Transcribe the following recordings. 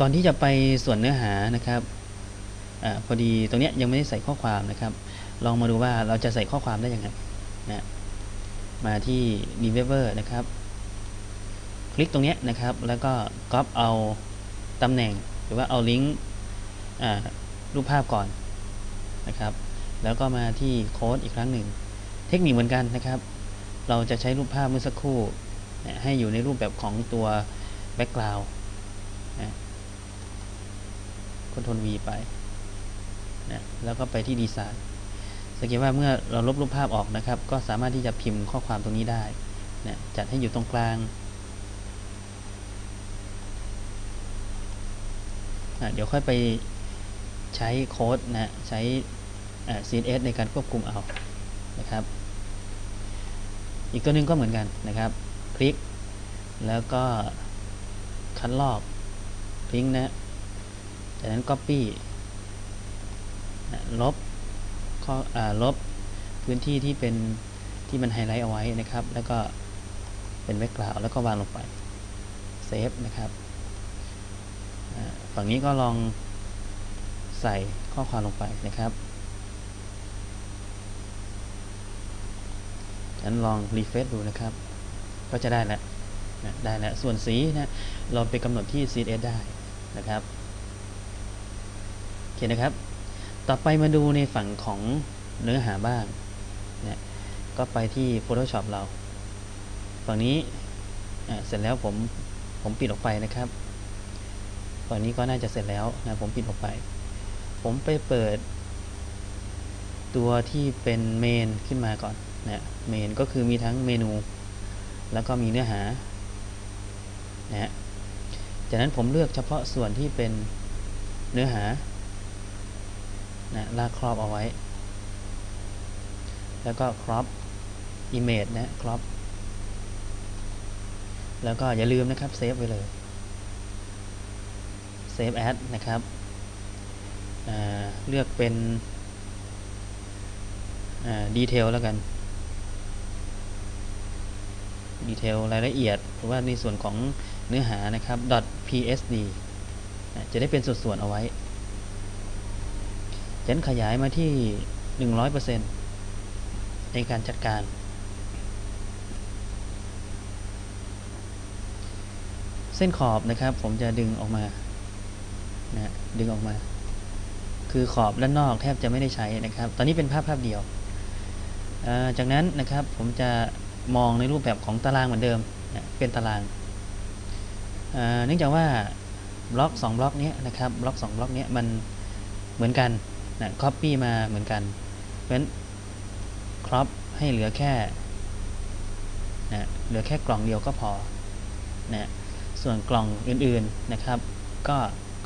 ก่อนที่จะไปส่วนเนื้อหานะครับอพอดีตรงนี้ยังไม่ได้ใส่ข้อความนะครับ ลองมาดูว่าเราจะใส่ข้อความได้ยังไงนะมาที่ d e v e l o p e r นะครับ คลิกตรงนี้นะครับ แล้วก็ก๊อปเอาตำแหน่งหรือว่าเอาลิงก์รูปภาพก่อนนะครับ แล้วก็มาที่โค้ดอีกครั้งหนึ่ง เทคนิคเหมือนกันนะครับ เราจะใช้รูปภาพเมื่อสักครู่ ให้อยู่ในรูปแบบของตัว background นะ คอนโทรล V ไปนะแล้วก็ไปที่ดีไซน์สังเกตว่าเมื่อเราลบรูปภาพออกนะครับ ก็สามารถที่จะพิมพ์ข้อความตรงนี้ได้นะจัดให้อยู่ตรงกลางนะเดี๋ยวค่อยไปใช้โค้ดนะใช้ CSS ในการควบคุมเอานะครับ อีกตัวหนึ่งก็เหมือนกันนะครับ คลิกแล้วก็คัดลอกทิ้งนะ จากนั้น Copy นะลบข้อลบพื้นที่ที่เป็นที่มันไฮไลท์เอาไว้นะครับ แล้วก็เป็นแบ็กกราวแล้วก็วางลงไปเซฟนะครับฝั่งนี้ก็ลองใส่ข้อความลงไปนะครับฉันลองรีเฟซดูนะครับ ก็จะได้แล้วนะได้แล้วส่วนสีนะเราไปกำหนดที่ CSS ได้นะครับ เคนะครับ ต่อไปมาดูในฝั่งของเนื้อหาบ้างนะก็ไปที่ Photoshop เรา ฝั่งนี้เสร็จแล้วผมผมปิดออกไปนะครับฝั่งนี้ก็น่าจะเสร็จแล้วนะผมปิดออกไป ผมไปเปิด ตัวที่เป็นเมนขึ้นมาก่อนนะเมนก็คือมีทั้งเมนู แล้วก็มีเนื้อหานะฮะจากนั้นผมเลือกเฉพาะส่วนที่เป็นเนื้อหา นะลากครอบเอาไว้ แล้วก็ crop image นะ crop แล้วก็อย่าลืมนะครับเซฟไว้เลย save as นะครับเลือกเป็นดีเทลแล้วกันดีเทลรายละเอียด หรือว่าในส่วนของเนื้อหานะครับ .psd จะได้เป็นส่วนๆเอาไว้ ฉันขยายมาที่ 100%ในการจัดการ เส้นขอบนะครับ ผมจะดึงออกมานะดึงออกมา คือขอบด้านนอกแทบจะไม่ได้ใช้นะครับ ตอนนี้เป็นภาพภาพเดียว จากนั้นนะครับผมจะมองในรูปแบบของตารางเหมือนเดิมนะเป็นตารางเนื่องจากว่าบล็อก 2 บล็อกนี้นะครับบล็อก 2 บล็อกนี้มันเหมือนกัน นะค Copy มาเหมือนกันเพราะฉะนั้นครอปให้เหลือแค่นะเหลือแค่กล่องเดียวก็พอนะส่วนกล่องอื่นๆนะครับ ก็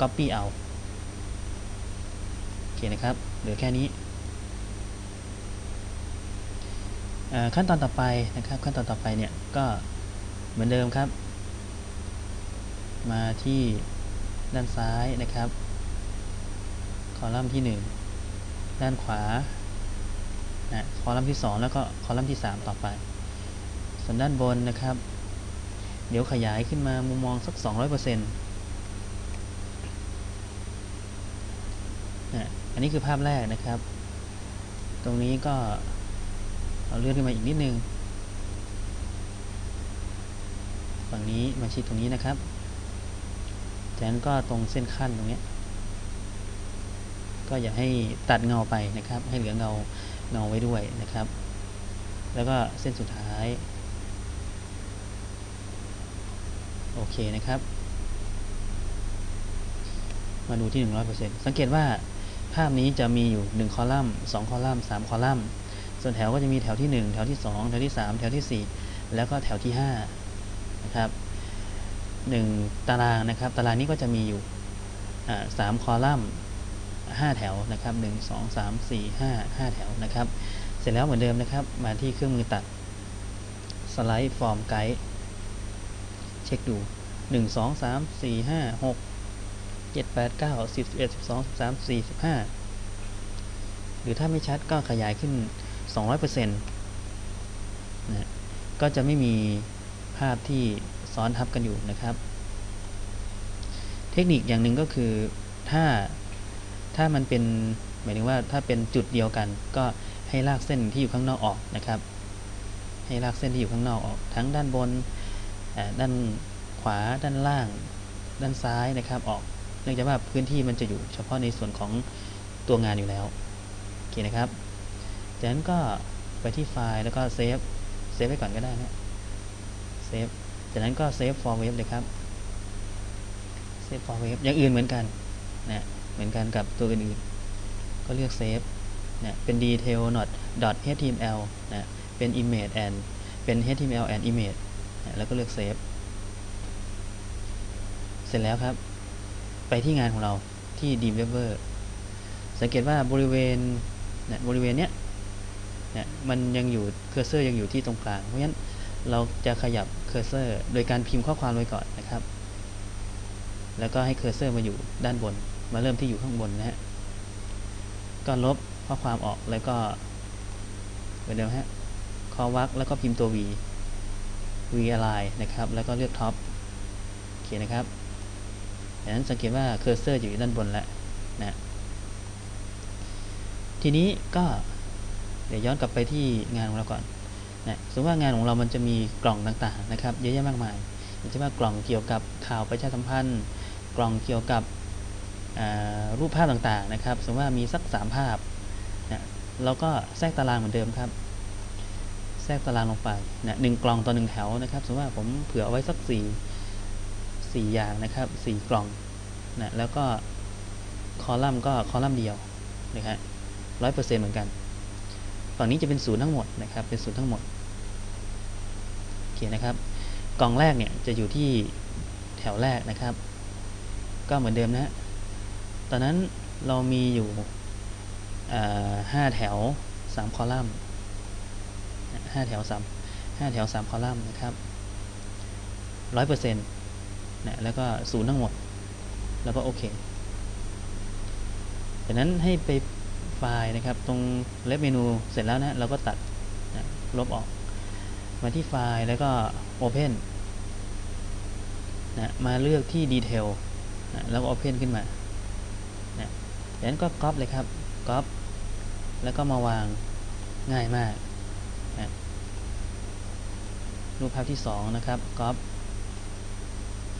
Copy เอาโอเคนะครับเหลือแค่นี้ขั้นตอนต่อไปนะครับ ขั้นตอนต่อไปเนี่ยก็เหมือนเดิมครับ มาที่ด้านซ้ายนะครับ คอลัมน์ที่ 1 ด้านขวานะคอลัมน์ที่ 2 แล้วก็คอลัมน์ที่ 3 ต่อไป ส่วนด้านบนนะครับ เดี๋ยวขยายขึ้นมามุมมองสัก 200%นะอันนี้คือภาพแรกนะครับ ตรงนี้ก็เราเลื่อนขึ้นมาอีกนิดนึง ฝั่งนี้มาชิดตรงนี้นะครับจากนั้นก็ตรงเส้นขั้นตรงนี้ ก็อย่าให้ตัดเงาไปนะครับ ให้เหลือเงาเงาไว้ด้วยนะครับ แล้วก็เส้นสุดท้าย โอเคนะครับ มาดูที่ 100%สังเกตว่าภาพนี้จะมีอยู่ 1 คอลัมน์ 2 คอลัมน์ 3 คอลัมน์ ส่วนแถวก็จะมีแถวที่ 1 แถวที่ 2 แถวที่ 3 แถวที่ 4 แล้วก็แถวที่5นะครับ1ตารางนะครับ ตารางนี้ก็จะมีอยู่สามคอลัมน์ 5 แถวนะครับ1 2 3 4 5 5 แถวนะครับ เสร็จแล้วเหมือนเดิมนะครับ มาที่เครื่องมือตัดสไลด์ฟอร์มไกด์เช็คดู 1 2 3 4 5 6 7 8 9 10 11 12 13 14 15 หรือถ้าไม่ชัดก็ขยายขึ้น 200%นะก็จะไม่มีภาพที่ซ้อนทับกันอยู่นะครับ เทคนิคอย่างหนึ่งก็คือถ้า ถ้ามันเป็นหมายถึงว่าถ้าเป็นจุดเดียวกัน ก็ให้ลากเส้นที่อยู่ข้างนอกออกนะครับ ให้ลากเส้นที่อยู่ข้างนอกออก ทั้งด้านบนด้านขวาด้านล่าง ด้านซ้ายนะครับออกเนื่องจากว่าพื้นที่มันจะอยู่เฉพาะในส่วนของตัวงานอยู่แล้วโอเคนะครับจากนั้นก็ไปที่ไฟล์แล้วก็เซฟเซฟไว้ก่อนก็ได้นะเซฟจากนั้นก็เซฟ for web เลยครับเซฟ for web อย่างอื่นเหมือนกันนะ เหมือนกันกับตัวอื่นๆ ก็เลือกเซฟนะเป็น detail not dot html นะเป็น image and เป็น html and image นะแล้วก็เลือกเซฟเสร็จแล้วครับ ไปที่งานของเราที่ Dream Weaver สังเกตว่าบริเวณนะบริเวณเนี้ยนะมันยังอยู่เคอร์เซอร์ยังอยู่ที่ตรงกลาง เพราะฉะนั้นเราจะขยับเคอร์เซอร์ โดยการพิมพ์ข้อความไว้ก่อนนะครับ แล้วก็ให้เคอร์เซอร์มาอยู่ด้านบน มาเริ่มที่อยู่ข้างบนนะฮะ ก็ลบข้อความออกแล้วก็เหมือนเดิมฮะคอวักแล้วก็พิมพ์ตัว v v align นะครับ แล้วก็เลือกท็อปโอเคนะครับดังนั้นสังเกตว่าเคอร์เซอร์อยู่ด้านบนแล้วนะทีนี้ก็เดี๋ยวย้อนกลับไปที่งานของเราก่อนนะสมมติว่างานของเรามันจะมีกล่องต่างๆนะครับ เยอะแยะมากมายอย่างเช่นว่ากล่องเกี่ยวกับข่าวประชาสัมพันธ์ กล่องเกี่ยวกับ รูปภาพต่างๆนะครับ สมมติว่ามีสัก 3 ภาพนะเราก็แทรกตารางเหมือนเดิมครับ แทรกตารางลงไปนะหนึ่งกล่องต่อหนึ่งแถวนะครับ สมมติว่าผมเผื่อเอาไว้สัก 4 4 อย่างนะครับ 4 กล่องนะแล้วก็คอลัมน์ก็คอลัมน์เดียวนะฮะร้อยเปอร์เซ็นต์เหมือนกัน ฝั่งนี้จะเป็นศูนย์ทั้งหมดนะครับ เป็นศูนย์ทั้งหมดโอเคนะครับ กล่องแรกเนี่ยจะอยู่ที่แถวแรกนะครับ ก็เหมือนเดิมนะ ตอนนั้นเรามีอยู่ห้าแถวสามคอลัมน์ห้าแถวสามห้าแถวสามคอลัมน์นะครับร้อยเปอร์เซ็นต์นะแล้วก็ศูนย์ทั้งหมด แล้วก็โอเคจากนั้นให้ไปไฟล์นะครับ ตรงเล็บเมนูเสร็จแล้วนะ เราก็ตัดนะลบออก มาที่ไฟล์แล้วก็ Open นะมาเลือกที่ Detail นะแล้วก็ Open ขึ้นมา กนั้นก็ก๊อปเลยครับก๊อปแล้วก็มาวางง่ายมากนะรูปภาพที่ 2 นะครับก๊อป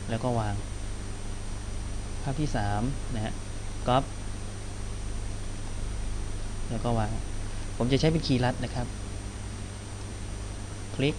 แล้วก็วาง ภาพที่3นะฮะก๊อปแล้วก็วาง ผมจะใช้เป็นคีย์ลัดนะครับ คลิก